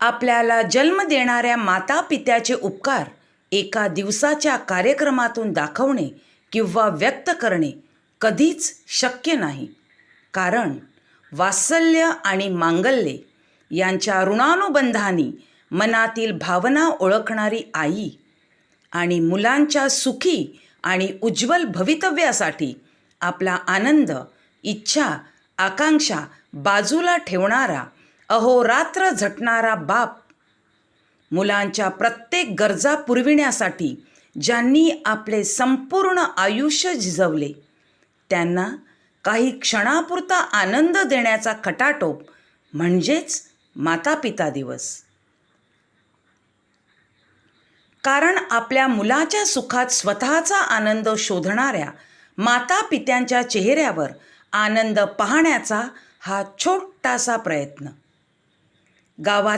आपल्याला जन्म देणाऱ्या माता पित्याचे उपकार एका दिवसाच्या कार्यक्रमातून दाखवणे किंवा व्यक्त करणे कधीच शक्य नाही. कारण वात्सल्य आणि मांगल्ये यांच्या ऋणानुबंधाने मनातील भावना ओळखणारी आई आणि मुलांच्या सुखी आणि उज्ज्वल भवितव्यासाठी आपला आनंद इच्छा आकांक्षा बाजूला ठेवणारा अहोरात्र झटणारा बाप मुलांच्या प्रत्येक गरजा पुरविण्यासाठी ज्यांनी आपले संपूर्ण आयुष्य झिजवले त्यांना काही क्षणापुरता आनंद देण्याचा खटाटोप म्हणजेच मातापिता दिवस. कारण आपल्या मुलाच्या सुखात स्वतःचा आनंद शोधणाऱ्या माता पित्यांच्या चेहऱ्यावर आनंद पाहण्याचा हा छोटासा प्रयत्न. गावात